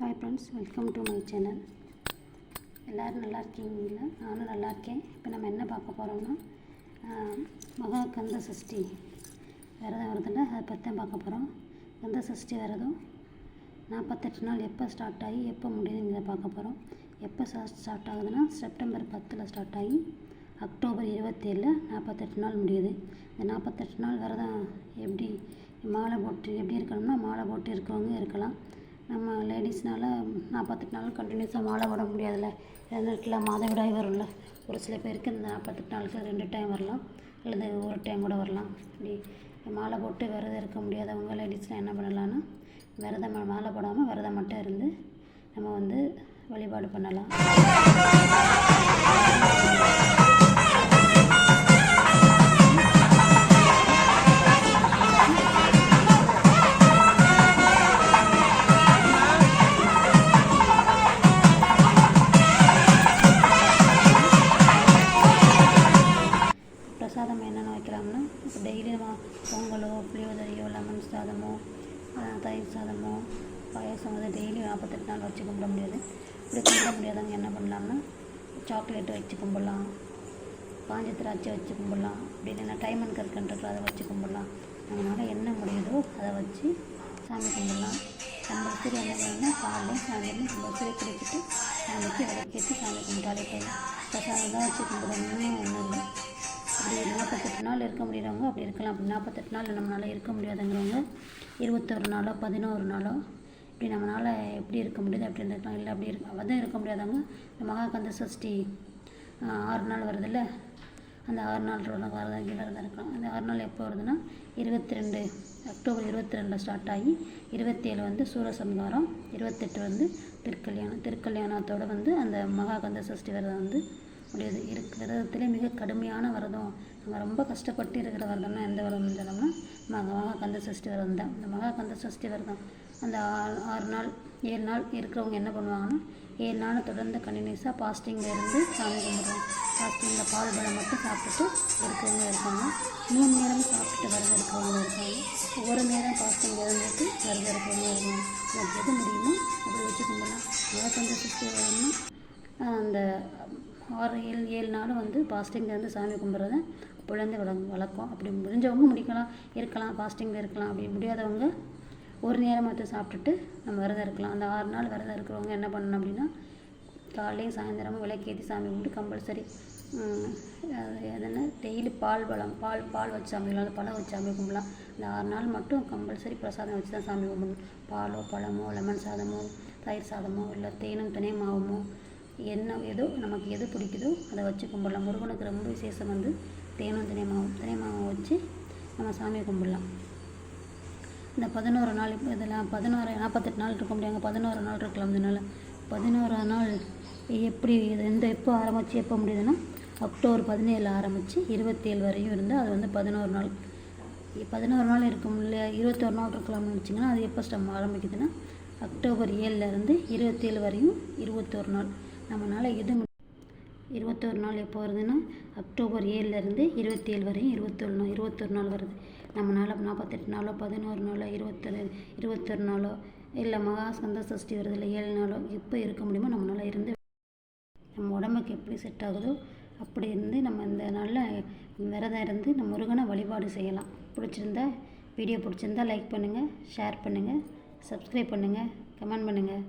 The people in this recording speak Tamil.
Hi friends welcome to my channel எல்லோரும் நல்லா இருக்கீங்களா? நானும் நல்லா இருக்கேன். இப்போ நம்ம என்ன பார்க்க போகிறோம்னா மகா கந்த சஷ்டி. விரதம் வருதுல்ல? அதை பற்றி தான் பார்க்க போகிறோம் கந்த சஷ்டி விரதம் நாற்பத்தெட்டு நாள் எப்போ ஸ்டார்ட் ஆகி எப்போ முடியுதுங்கிறத பார்க்க போகிறோம் எப்போ ஸ்டார்ட் ஆகுதுன்னா செப்டம்பர் பத்தில் ஸ்டார்ட் ஆகி அக்டோபர் இருபத்தேழில் நாற்பத்தெட்டு நாள் முடியுது. இந்த நாற்பத்தெட்டு நாள் விரதம் எப்படி மாலை போட்டு எப்படி இருக்கணும்னா மாலை போட்டு இருக்கவங்க இருக்கலாம். நம்ம லேடிஸ்னால் நாற்பத்தெட்டு நாள் கண்டினியூஸாக மாலை போட முடியாதுல்ல. நேரத்தில் மாதவிடாய் வரும்ல. ஒரு சில பேருக்கு இந்த நாற்பத்தெட்டு நாளுக்கு ரெண்டு டைம் வரலாம். அல்லது ஒரு டைம் கூட வரலாம். இப்படி மாலை போட்டு விரதம் இருக்க முடியாதவங்க லேடிஸ்லாம் என்ன பண்ணலான்னா விரதம் மாலை போடாமல் விரதம் மட்டும் இருந்து நம்ம வந்து வழிபாடு பண்ணலாம். சாதம் என்னென்ன வைக்கலாம்னா இப்போ டெய்லி நம்ம பொங்கலோ புளியோதரையோ லெமன் சாதமோ தயிர் சாதமோ பாயசம் வந்து டெய்லி நாற்பத்தெட்டு நாள் வச்சு கும்பிட முடியாது. இப்படி கும்பிட முடியாதவங்க என்ன பண்ணலாம்னா சாக்லேட் வச்சு கும்பிடலாம் காஞ்ச திராட்சை வச்சு கும்பிடலாம் அப்படி இல்லைன்னா டைமண்ட் கற்கன்றது அதை வச்சு கும்பிடலாம். நம்மளால் என்ன முடியுதோ அதை வச்சு சாமி கும்பிடலாம். கம்பல்சரி என்ன பண்ணணும்னா காலையில் சாயந்தரம் கம்பல்சரி குளிச்சுட்டு சாமிக்கு விளக்கேற்றி சாமி கும்பிட்டாலே போதும். பிரசாதம் தான் வச்சு கும்பிடணும்னு ஒன்றும் இல்லை. அப்படி நாற்பத்தெட்டு நாள் இருக்க முடியறவங்க அப்படி இருக்கலாம். அப்படி நாற்பத்தெட்டு நாள் நம்மளால் இருக்க முடியாதுங்கிறவங்க இருபத்தொரு நாளோ பதினோரு நாளோ இப்படி நம்மளால் எப்படி இருக்க முடியுது அப்படி இருக்கலாம் இல்லை அப்படி இருக்க அதுவும் இருக்க முடியாதவங்க இந்த மகாகந்த சஷ்டி ஆறு நாள் வருதுல்ல? அந்த ஆறு நாள் விரதம் கீழே விரதம் இருக்கலாம் அந்த ஆறு நாள் எப்போ வருதுன்னா இருபத்தி ரெண்டு அக்டோபர் இருபத்தி ரெண்டில் ஸ்டார்ட் ஆகி இருபத்தேழு வந்து சூரசம்ஹாரம் இருபத்தெட்டு வந்து திருக்கல்யாணம் திருக்கல்யாணத்தோட வந்து அந்த மகாகந்த சஷ்டி விரதம் வந்து முடியாது. இருக்கு மிக கடுமையான விரதம். நம்ம ரொம்ப கஷ்டப்பட்டு இருக்கிற விரதம்னா எந்த விரதம்னு சொன்னோம்னா மகா மகாகந்த சஷ்டி விரதம் தான். இந்த மகாகந்த சஷ்டி விரதம். அந்த ஆறு ஆறு நாள் ஏழு நாள் இருக்கிறவங்க என்ன பண்ணுவாங்கன்னா ஏழு நாள் தொடர்ந்து கண்டினியூஸாக பாஸ்டிங்கில் இருந்து சாமி கும்பிடுவோம் ஃபாஸ்டிங்கில் பால் பழம் மட்டும் சாப்பிட்டுட்டு இருக்கிறவங்க இருக்காங்க மூணு நேரம் சாப்பிட்டுட்டு விரதம் இருக்கிறவங்க இருக்காங்க ஒரு நேரம் ஃபாஸ்டிங் இருந்துட்டு விரதம் இருக்கிறவங்க இருக்காங்க நமக்கு எது முடியுமோ அப்படி வச்சு கும்பிடலாம். மகாகந்த சஷ்டி விரதம்னா அந்த ஆறு ஏழு ஏழு நாளும் வந்து ஃபாஸ்டிங்கில் இருந்து சாமி கும்பிட்றத குழந்தை வள வழக்கம் அப்படி முடிஞ்சவங்க முடிக்கலாம் இருக்கலாம் ஃபாஸ்டிங்கில் இருக்கலாம். அப்படி முடியாதவங்க ஒரு நேரம் மட்டும் சாப்பிட்டுட்டு நம்ம விரதம் இருக்கலாம். அந்த ஆறு நாள் விரதம் இருக்கிறவங்க என்ன பண்ணணும் அப்படின்னா காலையும் சாயந்தரமும் விளக்கேற்றி சாமி கும்பிட்டு கம்பல்சரி எதுனா டெய்லி பால் பழம் பால் பால் வச்சு சாமி கும்பிடலாம். பழம் வச்சு சாமி கும்பிடலாம். இந்த ஆறு நாள் மட்டும் கம்பல்சரி பிரசாதம் வச்சு தான் சாமி கும்பிடணும். பாலோ பழமோ லெமன் சாதமோ தயிர் சாதமோ இல்லை தேனும் தினை மாவுமோ என்ன ஏதோ நமக்கு எது பிடிக்குதோ அதை வச்சு கும்பிடலாம். முருகனுக்கு ரொம்ப விசேஷம் வந்து தேனும் தினைமாவும் தினைமாவும் தினை வச்சு நம்ம சாமி கும்பிடலாம். இந்த பதினோரு நாள் இப்போ இதெல்லாம் பதினோரு நாற்பத்தெட்டு நாள் இருக்க முடியாங்க பதினோரு நாள் இருக்கலாம் இதனால் பதினோரா நாள் எப்படி இது எந்த எப்போ ஆரம்பித்து எப்போ முடியுதுன்னா அக்டோபர் பதினேழு ஆரம்பித்து இருபத்தேழு வரையும் இருந்தால் அது வந்து பதினோரு நாள். பதினோரு நாள் இருக்கும் இல்லை இருபத்தொரு நாள் இருக்கலாம்னு வச்சிங்கன்னா அது எப்போ ஸ்டம் ஆரம்பிக்குதுன்னா அக்டோபர் ஏழுலேருந்து இருபத்தேழு வரையும் இருபத்தொரு நாள். நம்மளால் எது இருபத்தொரு நாள் எப்போ வருதுன்னா அக்டோபர் ஏழுலேருந்து இருபத்தேழு வரையும் இருபத்தொரு நாள் இருபத்தொரு நாள் வருது. நம்மளால் நாற்பத்தெட்டு நாளோ பதினோரு நாளோ இருபத்தொரு இருபத்தொரு நாளோ இல்லை மகா சந்த சஷ்டி வருதில்ல ஏழு நாளோ எப்போ இருக்க முடியுமோ நம்மளால் இருந்து நம்ம உடம்புக்கு எப்படி செட் ஆகுதோ அப்படி இருந்து நம்ம இந்த நாளில் விரதம் இருந்து நம்ம முருகனை வழிபாடு செய்யலாம். பிடிச்சிருந்தா வீடியோ பிடிச்சிருந்தா லைக் பண்ணுங்கள் ஷேர் பண்ணுங்கள் சப்ஸ்கிரைப் பண்ணுங்கள் கமெண்ட் பண்ணுங்கள்